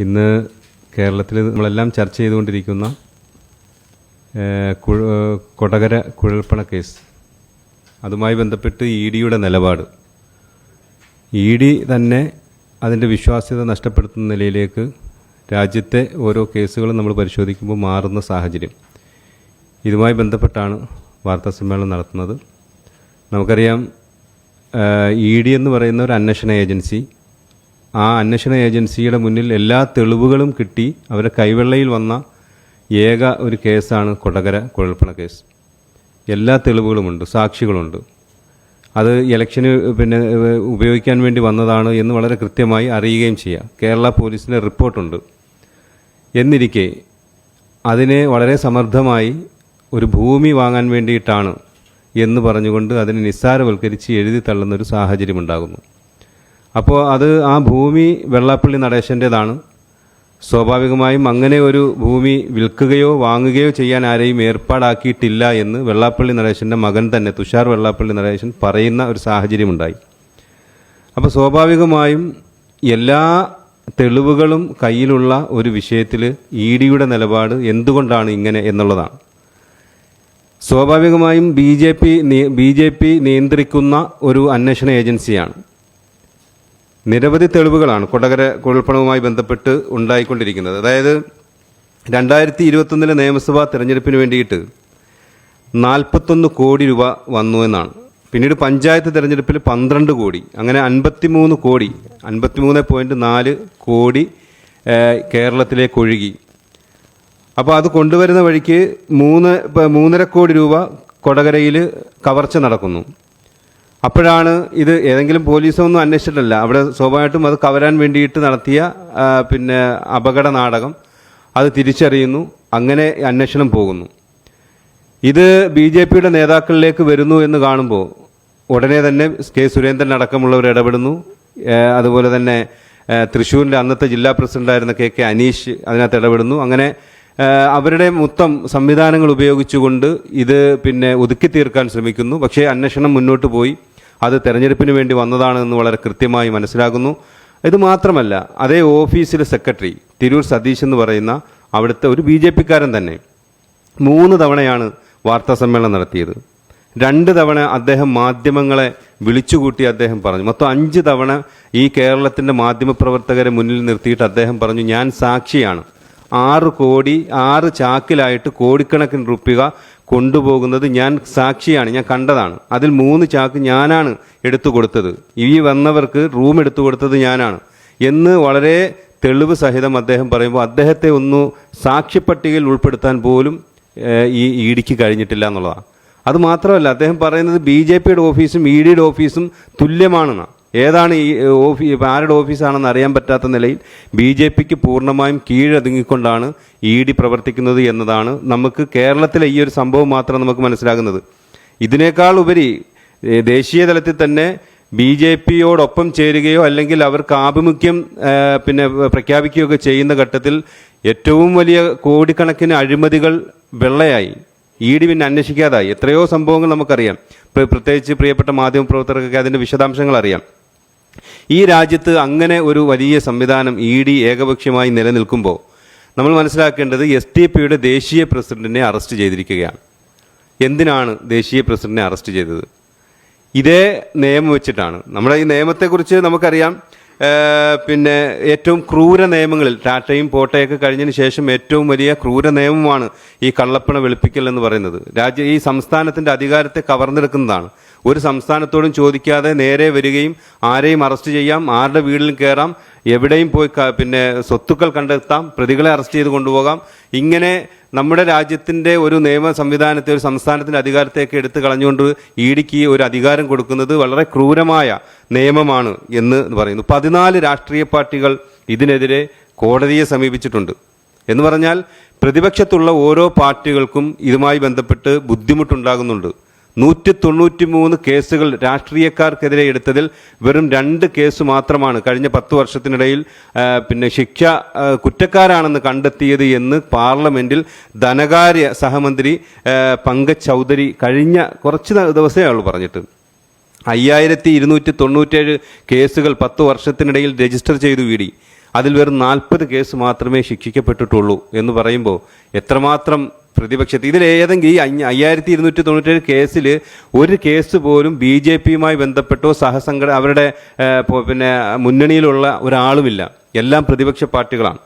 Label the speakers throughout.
Speaker 1: ഇന്ന് കേരളത്തിൽ നമ്മളെല്ലാം ചർച്ച ചെയ്തുകൊണ്ടിരിക്കുന്ന കൊടകര കുഴൽപ്പണ കേസ്. അതുമായി ബന്ധപ്പെട്ട് ഇ ഡിയുടെ നിലപാട്. ഇ ഡി തന്നെ അതിന്റെ വിശ്വാസ്യത നഷ്ടപ്പെടുത്തുന്ന നിലയിലേക്ക് രാജ്യത്തെ ഓരോ കേസുകളും നമ്മൾ പരിശോധിക്കുമ്പോൾ മാറുന്ന സാഹചര്യം. ഇതുമായി ബന്ധപ്പെട്ടാണ് വാർത്താ സമ്മേളനം നടത്തുന്നത്. നമുക്കറിയാം ഇ ഡി എന്ന് പറയുന്ന ഒരു അന്വേഷണ ഏജൻസി ആ അന്വേഷണ ഏജൻസിയുടെ മുന്നിൽ എല്ലാ തെളിവുകളും കിട്ടി. അവരെ കൈവെള്ളയിൽ വന്ന ഏക ഒരു കേസാണ് കൊടകര കുഴൽപ്പണ കേസ്. എല്ലാ തെളിവുകളുമുണ്ട് സാക്ഷികളുണ്ട്. അത് ഇലക്ഷന് പിന്നെ ഉപയോഗിക്കാൻ വേണ്ടി വന്നതാണ് എന്ന് വളരെ കൃത്യമായി അറിയുകയും ചെയ്യാം. കേരള പോലീസിന്റെ റിപ്പോർട്ടുണ്ട്. എന്നിരിക്കെ അതിനെ വളരെ സമർത്ഥമായി ഒരു ഭൂമി വാങ്ങാൻ വേണ്ടിയിട്ടാണ് എന്ന് പറഞ്ഞുകൊണ്ട് അതിനെ നിസ്സാരവൽക്കരിച്ച് എഴുതി തള്ളുന്നൊരു സാഹചര്യമുണ്ടാകുന്നു. അപ്പോൾ അത് ആ ഭൂമി വെള്ളാപ്പള്ളി നടേശന്റേതാണ് സ്വാഭാവികമായും അങ്ങനെ ഒരു ഭൂമി വിൽക്കുകയോ വാങ്ങുകയോ ചെയ്യാൻ ആരെയും ഏർപ്പാടാക്കിയിട്ടില്ല എന്ന് വെള്ളാപ്പള്ളി നടേശന്റെ മകൻ തന്നെ തുഷാർ വെള്ളാപ്പള്ളി നടേശൻ പറയുന്ന ഒരു സാഹചര്യമുണ്ടായി. അപ്പോൾ സ്വാഭാവികമായും എല്ലാ തെളിവുകളും കയ്യിലുള്ള ഒരു വിഷയത്തിൽ ഇ ഡിയുടെ നിലപാട് എന്തുകൊണ്ടാണ് ഇങ്ങനെ എന്നുള്ളതാണ്. സ്വാഭാവികമായും B J P B J P നിയന്ത്രിക്കുന്ന ഒരു അന്വേഷണ ഏജൻസിയാണ്. നിരവധി തെളിവുകളാണ് കൊടകര കുഴൽപ്പണവുമായി ബന്ധപ്പെട്ട് ഉണ്ടായിക്കൊണ്ടിരിക്കുന്നത്. അതായത് രണ്ടായിരത്തി ഇരുപത്തൊന്നിലെ നിയമസഭാ തെരഞ്ഞെടുപ്പിന് വേണ്ടിയിട്ട് നാൽപ്പത്തൊന്ന് കോടി രൂപ വന്നു എന്നാണ്. പിന്നീട് പഞ്ചായത്ത് തെരഞ്ഞെടുപ്പിൽ പന്ത്രണ്ട് കോടി അങ്ങനെ അൻപത്തിമൂന്ന് കോടി അൻപത്തിമൂന്ന് പോയിന്റ് നാല് കോടി കേരളത്തിലേക്ക് ഒഴുകി. അപ്പോൾ അത് കൊണ്ടുവരുന്ന വഴിക്ക് മൂന്ന് മൂന്നര കോടി രൂപ കൊടകരയിൽ കവർച്ച നടക്കുന്നു. അപ്പോഴാണ് ഇത് ഏതെങ്കിലും പോലീസൊന്നും അന്വേഷിച്ചിട്ടല്ല. അവിടെ സ്വാഭാവികമായിട്ടും അത് കവരാൻ വേണ്ടിയിട്ട് നടത്തിയ പിന്നെ അപകട നാടകം. അത് തിരിച്ചറിയുന്നു. അങ്ങനെ അന്വേഷണം പോകുന്നു. ഇത് ബി ജെ പിയുടെ നേതാക്കളിലേക്ക് വരുന്നു എന്ന് കാണുമ്പോൾ ഉടനെ തന്നെ കെ സുരേന്ദ്രൻ അടക്കമുള്ളവർ ഇടപെടുന്നു. അതുപോലെ തന്നെ തൃശ്ശൂരിന്റെ അന്നത്തെ ജില്ലാ പ്രസിഡന്റായിരുന്ന കെ കെ അനീഷ് അതിനകത്ത് ഇടപെടുന്നു. അങ്ങനെ അവരുടെ മൊത്തം സംവിധാനങ്ങൾ ഉപയോഗിച്ചുകൊണ്ട് ഇത് പിന്നെ ഒതുക്കി തീർക്കാൻ ശ്രമിക്കുന്നു. പക്ഷേ അന്വേഷണം മുന്നോട്ട് പോയി. അത് തെരഞ്ഞെടുപ്പിന് വേണ്ടി വന്നതാണ് എന്ന് വളരെ കൃത്യമായി മനസ്സിലാകുന്നു. ഇത് മാത്രമല്ല അതേ ഓഫീസിലെ സെക്രട്ടറി തിരൂർ സതീഷ് എന്ന് പറയുന്ന അവിടുത്തെ ഒരു ബി ജെ പിക്കാരൻ തന്നെ മൂന്ന് തവണയാണ് വാർത്താ സമ്മേളനം നടത്തിയത്. രണ്ട് തവണ അദ്ദേഹം മാധ്യമങ്ങളെ വിളിച്ചുകൂട്ടി അദ്ദേഹം പറഞ്ഞു. മൊത്തം അഞ്ച് തവണ ഈ കേരളത്തിന്റെ മാധ്യമപ്രവർത്തകരെ മുന്നിൽ നിർത്തിയിട്ട് അദ്ദേഹം പറഞ്ഞു ഞാൻ സാക്ഷിയാണ്. ആറ് കോടി ആറ് ചാക്കിലായിട്ട് കോടിക്കണക്കിന് റുപ്യ കൊണ്ടുപോകുന്നത് ഞാൻ സാക്ഷിയാണ് ഞാൻ കണ്ടതാണ്. അതിൽ മൂന്ന് ചാക്ക് ഞാനാണ് എടുത്തു കൊടുത്തത്. ഈ വന്നവർക്ക് റൂം എടുത്തു കൊടുത്തത് ഞാനാണ്. എന്ന് വളരെ തെളിവ് സഹിതം അദ്ദേഹം പറയുമ്പോൾ അദ്ദേഹത്തെ ഒന്ന് സാക്ഷ്യപ്പട്ടികയിൽ ഉൾപ്പെടുത്താൻ പോലും ഈ ഇ ഡിക്ക് കഴിഞ്ഞിട്ടില്ല എന്നുള്ളതാണ്. അതുമാത്രമല്ല അദ്ദേഹം പറയുന്നത് ബി ജെ പിയുടെ ഓഫീസും ഇ ഡിയുടെ ഓഫീസും തുല്യമാണെന്നാണ്. ഏതാണ് ഈ ഓഫീ ആരുടെ ഓഫീസാണെന്ന് അറിയാൻ പറ്റാത്ത നിലയിൽ ബി ജെ പിക്ക് പൂർണമായും കീഴടങ്ങിക്കൊണ്ടാണ് ഇ ഡി പ്രവർത്തിക്കുന്നത് എന്നതാണ് നമുക്ക് കേരളത്തിലെ ഈ ഒരു സംഭവം മാത്രം നമുക്ക് മനസ്സിലാകുന്നത്. ഇതിനേക്കാൾ ഉപരി ദേശീയ തലത്തിൽ തന്നെ ബി ജെ പിയോടൊപ്പം ചേരുകയോ അല്ലെങ്കിൽ അവർക്ക് ആഭിമുഖ്യം പിന്നെ പ്രഖ്യാപിക്കുകയോ ഒക്കെ ചെയ്യുന്ന ഘട്ടത്തിൽ ഏറ്റവും വലിയ കോടിക്കണക്കിന് അഴിമതികൾ വെള്ളയായി. ഇ ഡി പിന്നെ അന്വേഷിക്കാതായി. എത്രയോ സംഭവങ്ങൾ നമുക്കറിയാം. പ്ര- പ്രത്യേകിച്ച് പ്രിയപ്പെട്ട മാധ്യമപ്രവർത്തകർക്കൊക്കെ അതിന്റെ വിശദാംശങ്ങൾ അറിയാം ഈ രാജ്യത്ത് അങ്ങനെ ഒരു വലിയ സംവിധാനം ഇ ഡി ഏകപക്ഷീയമായി നിലനിൽക്കുമ്പോൾ നമ്മൾ മനസ്സിലാക്കേണ്ടത് എസ് ടി പിയുടെ ദേശീയ പ്രസിഡന്റിനെ അറസ്റ്റ് ചെയ്തിരിക്കുകയാണ്. എന്തിനാണ് ദേശീയ പ്രസിഡന്റിനെ അറസ്റ്റ് ചെയ്തത്? ഇതേ നിയമം വെച്ചിട്ടാണ്. നമ്മുടെ ഈ നിയമത്തെക്കുറിച്ച് നമുക്കറിയാം. പിന്നെ ഏറ്റവും ക്രൂര നിയമങ്ങളിൽ ടാറ്റയും പോട്ടയൊക്കെ കഴിഞ്ഞതിന് ശേഷം ഏറ്റവും വലിയ ക്രൂര നിയമമാണ് ഈ കള്ളപ്പണ വെളുപ്പിക്കൽ എന്ന് പറയുന്നത്. രാജ്യ ഈ സംസ്ഥാനത്തിന്റെ അധികാരത്തെ കവർന്നെടുക്കുന്നതാണ്. ഒരു സംസ്ഥാനത്തോടും ചോദിക്കാതെ നേരെ വരികയും ആരെയും അറസ്റ്റ് ചെയ്യാം ആരുടെ വീട്ടിലും കയറാം എവിടെയും പോയി പിന്നെ സ്വത്തുക്കൾ കണ്ടെത്താം പ്രതികളെ അറസ്റ്റ് ചെയ്ത് കൊണ്ടുപോകാം. ഇങ്ങനെ നമ്മുടെ രാജ്യത്തിന്റെ ഒരു നിയമ സംവിധാനത്തെ ഒരു സംസ്ഥാനത്തിന്റെ അധികാരത്തെയൊക്കെ എടുത്തു കളഞ്ഞുകൊണ്ട് ഇ ഡിക്ക് ഒരു അധികാരം കൊടുക്കുന്നത് വളരെ ക്രൂരമായ നിയമമാണ് എന്ന് പറയുന്നു. പതിനാല് രാഷ്ട്രീയ പാർട്ടികൾ ഇതിനെതിരെ കോടതിയെ സമീപിച്ചിട്ടുണ്ട്. എന്ന് പറഞ്ഞാൽ പ്രതിപക്ഷത്തുള്ള ഓരോ പാർട്ടികൾക്കും ഇതുമായി ബന്ധപ്പെട്ട് ബുദ്ധിമുട്ടുണ്ടാകുന്നുണ്ട്. നൂറ്റി തൊണ്ണൂറ്റി മൂന്ന് കേസുകൾ രാഷ്ട്രീയക്കാർക്കെതിരെ എടുത്തതിൽ വെറും രണ്ട് കേസ് മാത്രമാണ് കഴിഞ്ഞ പത്ത് വർഷത്തിനിടയിൽ പിന്നെ ശിക്ഷ കുറ്റക്കാരാണെന്ന് കണ്ടെത്തിയത് എന്ന് പാർലമെന്റിൽ ധനകാര്യ സഹമന്ത്രി പങ്കജ് ചൗധരി കഴിഞ്ഞ കുറച്ച് ദിവസമേ ഉള്ളൂ പറഞ്ഞിട്ട്. അയ്യായിരത്തി ഇരുന്നൂറ്റി തൊണ്ണൂറ്റേഴ് കേസുകൾ പത്ത് വർഷത്തിനിടയിൽ രജിസ്റ്റർ ചെയ്തു വീടി. അതിൽ വെറും നാൽപ്പത് കേസ് മാത്രമേ ശിക്ഷിക്കപ്പെട്ടിട്ടുള്ളൂ എന്ന് പറയുമ്പോൾ എത്രമാത്രം പ്രതിപക്ഷത്ത്. ഇതിൽ ഏതെങ്കിലും ഈ അയ്യായിരത്തി ഇരുന്നൂറ്റി തൊണ്ണൂറ്റേഴ് കേസിൽ ഒരു കേസ് പോലും ബി ജെ പിയുമായി ബന്ധപ്പെട്ടോ സഹസംഘട അവരുടെ പിന്നെ മുന്നണിയിലുള്ള ഒരാളുമില്ല. എല്ലാം പ്രതിപക്ഷ പാർട്ടികളാണ്.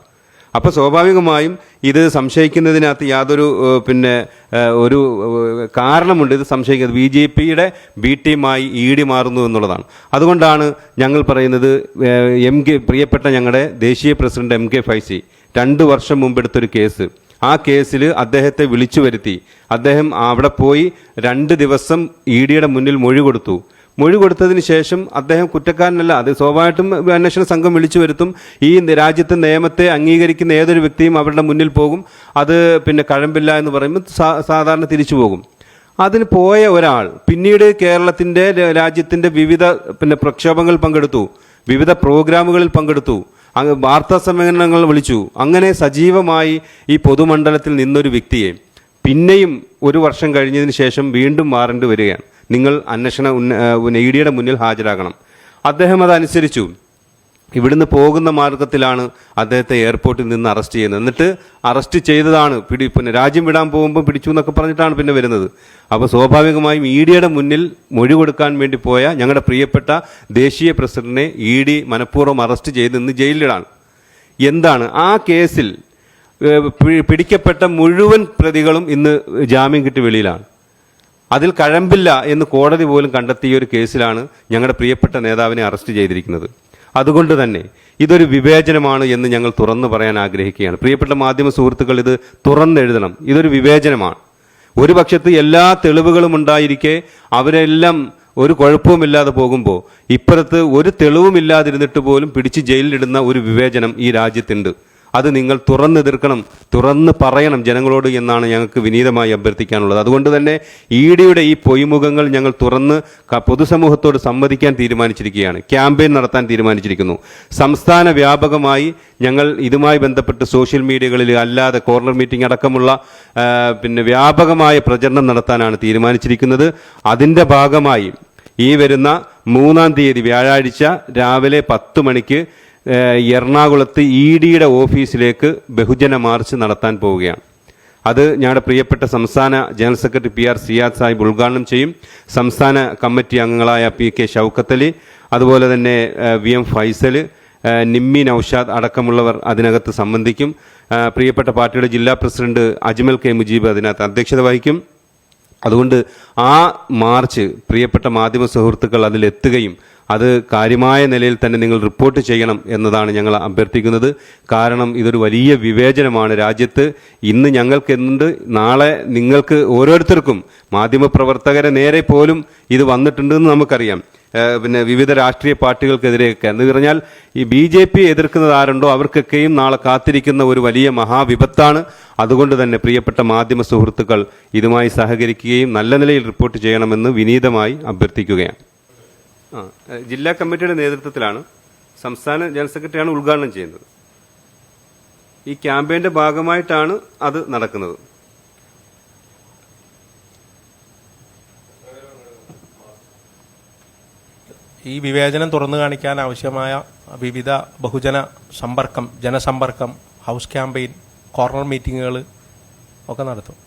Speaker 1: അപ്പോൾ സ്വാഭാവികമായും ഇത് സംശയിക്കുന്നതിനകത്ത് യാതൊരു പിന്നെ ഒരു കാരണമുണ്ട് ഇത് സംശയിക്കുന്നത്. ബി ജെ പിയുടെ ബി ടീമായി ഇ ഡി മാറുന്നു എന്നുള്ളതാണ്. അതുകൊണ്ടാണ് ഞങ്ങൾ പറയുന്നത് എം കെ പ്രിയപ്പെട്ട ഞങ്ങളുടെ ദേശീയ പ്രസിഡന്റ് എം കെ ഫൈസി രണ്ട് വർഷം മുമ്പെടുത്തൊരു കേസ്. ആ കേസിൽ അദ്ദേഹത്തെ വിളിച്ചു വരുത്തി. അദ്ദേഹം അവിടെ പോയി രണ്ട് ദിവസം ഇ ഡിയുടെ മുന്നിൽ മൊഴി കൊടുത്തു. മൊഴി കൊടുത്തതിന് ശേഷം അദ്ദേഹം കുറ്റക്കാരനല്ല അത് സ്വാഭാവികമായിട്ടും അന്വേഷണ സംഘം വിളിച്ചു വരുത്തും. ഈ രാജ്യത്തെ നിയമത്തെ അംഗീകരിക്കുന്ന ഏതൊരു വ്യക്തിയും അവരുടെ മുന്നിൽ പോകും. അത് പിന്നെ കഴമ്പില്ല എന്ന് പറയുമ്പോൾ സാധാരണ തിരിച്ചു പോകും. അതിന് പോയ ഒരാൾ പിന്നീട് കേരളത്തിന്റെ രാജ്യത്തിന്റെ വിവിധ പിന്നെ പ്രക്ഷോഭങ്ങൾ പങ്കെടുത്തു. വിവിധ പ്രോഗ്രാമുകളിൽ പങ്കെടുത്തു. അങ്ങ് വാർത്താ സമ്മേളനങ്ങൾ വിളിച്ചു. അങ്ങനെ സജീവമായി ഈ പൊതുമണ്ഡലത്തിൽ നിന്നൊരു വ്യക്തിയെ പിന്നെയും ഒരു വർഷം കഴിഞ്ഞതിന് ശേഷം വീണ്ടും മാറേണ്ടി വരികയാണ്. നിങ്ങൾ അന്വേഷണ ഡിയുടെ മുന്നിൽ ഹാജരാകണം. അദ്ദേഹം അതനുസരിച്ചു. ഇവിടുന്ന് പോകുന്ന മാർഗത്തിലാണ് അദ്ദേഹത്തെ എയർപോർട്ടിൽ നിന്ന് അറസ്റ്റ് ചെയ്യുന്നത്. എന്നിട്ട് അറസ്റ്റ് ചെയ്തതാണ് പിടി പിന്നെ രാജ്യം വിടാൻ പോകുമ്പോൾ പിടിച്ചു എന്നൊക്കെ പറഞ്ഞിട്ടാണ് പിന്നെ വരുന്നത്. അപ്പോൾ സ്വാഭാവികമായും ഇ ഡിയുടെ മുന്നിൽ മൊഴി കൊടുക്കാൻ വേണ്ടി പോയ ഞങ്ങളുടെ പ്രിയപ്പെട്ട ദേശീയ പ്രസിഡന്റിനെ ഇ ഡി മനഃപൂർവം അറസ്റ്റ് ചെയ്ത് ഇന്ന് ജയിലിലാണ്. എന്താണ്? ആ കേസിൽ പിടിക്കപ്പെട്ട മുഴുവൻ പ്രതികളും ഇന്ന് ജാമ്യം കിട്ടി വെളിയിലാണ്. അതിൽ കഴമ്പില്ല എന്ന് കോടതി പോലും കണ്ടെത്തിയ ഒരു കേസിലാണ് ഞങ്ങളുടെ പ്രിയപ്പെട്ട നേതാവിനെ അറസ്റ്റ് ചെയ്തിരിക്കുന്നത്. അതുകൊണ്ട് തന്നെ ഇതൊരു വിവേചനമാണ് എന്ന് ഞങ്ങൾ തുറന്നു പറയാൻ ആഗ്രഹിക്കുകയാണ്. പ്രിയപ്പെട്ട മാധ്യമ സുഹൃത്തുക്കൾ ഇത് തുറന്നെഴുതണം ഇതൊരു വിവേചനമാണ്. ഒരു പക്ഷത്ത് എല്ലാ തെളിവുകളും ഉണ്ടായിരിക്കെ അവരെല്ലാം ഒരു കുഴപ്പവുമില്ലാതെ പോകുമ്പോൾ ഇപ്പുറത്ത് ഒരു തെളിവുമില്ലാതിരുന്നിട്ട് പോലും പിടിച്ച് ജയിലിലിടുന്ന ഒരു വിവേചനം ഈ രാജ്യത്തുണ്ട്. അത് നിങ്ങൾ തുറന്നെതിർക്കണം തുറന്ന് പറയണം ജനങ്ങളോട് എന്നാണ് ഞങ്ങൾക്ക് വിനീതമായി അഭ്യർത്ഥിക്കാനുള്ളത്. അതുകൊണ്ട് തന്നെ ഇ ഡിയുടെ ഈ പൊയ്മുഖങ്ങൾ ഞങ്ങൾ തുറന്ന് പൊതുസമൂഹത്തോട് സംവദിക്കാൻ തീരുമാനിച്ചിരിക്കുകയാണ്. ക്യാമ്പയിൻ നടത്താൻ തീരുമാനിച്ചിരിക്കുന്നു. സംസ്ഥാന വ്യാപകമായി ഞങ്ങൾ ഇതുമായി ബന്ധപ്പെട്ട് സോഷ്യൽ മീഡിയകളിൽ അല്ലാതെ കോർണർ മീറ്റിംഗ് അടക്കമുള്ള പിന്നെ വ്യാപകമായ പ്രചരണം നടത്താനാണ് തീരുമാനിച്ചിരിക്കുന്നത്. അതിന്റെ ഭാഗമായി ഈ വരുന്ന മൂന്നാം തീയതി വ്യാഴാഴ്ച രാവിലെ പത്ത് മണിക്ക് എറണാകുളത്ത് ഇ ഡിയുടെ ഓഫീസിലേക്ക് ബഹുജന മാർച്ച് നടത്താൻ പോവുകയാണ്. അത് ഞങ്ങളുടെ പ്രിയപ്പെട്ട സംസ്ഥാന general secretary P R Siyad Sahib ഉദ്ഘാടനം ചെയ്യും. സംസ്ഥാന കമ്മിറ്റി അംഗങ്ങളായ പി കെ ഷൗക്കത്തലി അതുപോലെ തന്നെ വി എം ഫൈസൽ നിമ്മി നൌഷാദ് അടക്കമുള്ളവർ അതിനകത്ത് സംബന്ധിക്കും. പ്രിയപ്പെട്ട പാർട്ടിയുടെ ജില്ലാ പ്രസിഡന്റ് അജ്മൽ കെ മുജീബ് അതിനകത്ത് അധ്യക്ഷത വഹിക്കും. അതുകൊണ്ട് ആ മാർച്ച് പ്രിയപ്പെട്ട മാധ്യമ സുഹൃത്തുക്കൾ അതിലെത്തുകയും അത് കാര്യമായ നിലയിൽ തന്നെ നിങ്ങൾ റിപ്പോർട്ട് ചെയ്യണം എന്നതാണ് ഞങ്ങൾ അഭ്യർത്ഥിക്കുന്നത്. കാരണം ഇതൊരു വലിയ വിവേചനമാണ് രാജ്യത്ത്. ഇന്ന് ഞങ്ങൾക്ക് നാളെ നിങ്ങൾക്ക് ഓരോരുത്തർക്കും മാധ്യമപ്രവർത്തകരെ നേരെ പോലും ഇത് വന്നിട്ടുണ്ടെന്ന് നമുക്കറിയാം. പിന്നെ വിവിധ രാഷ്ട്രീയ പാർട്ടികൾക്കെതിരെയൊക്കെ. എന്ന് പറഞ്ഞാൽ ഈ ബി ജെ പി എതിർക്കുന്നത് ആരുണ്ടോ അവർക്കൊക്കെയും നാളെ കാത്തിരിക്കുന്ന ഒരു വലിയ മഹാവിപത്താണ്. അതുകൊണ്ട് തന്നെ പ്രിയപ്പെട്ട മാധ്യമ സുഹൃത്തുക്കൾ ഇതുമായി സഹകരിക്കുകയും നല്ല നിലയിൽ റിപ്പോർട്ട് ചെയ്യണമെന്ന് വിനീതമായി അഭ്യർത്ഥിക്കുകയാണ്. ജില്ലാ കമ്മിറ്റിയുടെ നേതൃത്വത്തിലാണ് സംസ്ഥാന ജനറൽ സെക്രട്ടറിയാണ് ഉദ്ഘാടനം ചെയ്യുന്നത്. ഈ ക്യാമ്പയിന്റെ ഭാഗമായിട്ടാണ് അത് നടക്കുന്നത്.
Speaker 2: ഈ വിവേചനം തുറന്നു കാണിക്കാൻ ആവശ്യമായ വിവിധ ബഹുജന സമ്പർക്കം ജനസമ്പർക്കം ഹൗസ് ക്യാമ്പയിൻ കോർണർ മീറ്റിങ്ങുകൾ ഒക്കെ നടത്തും.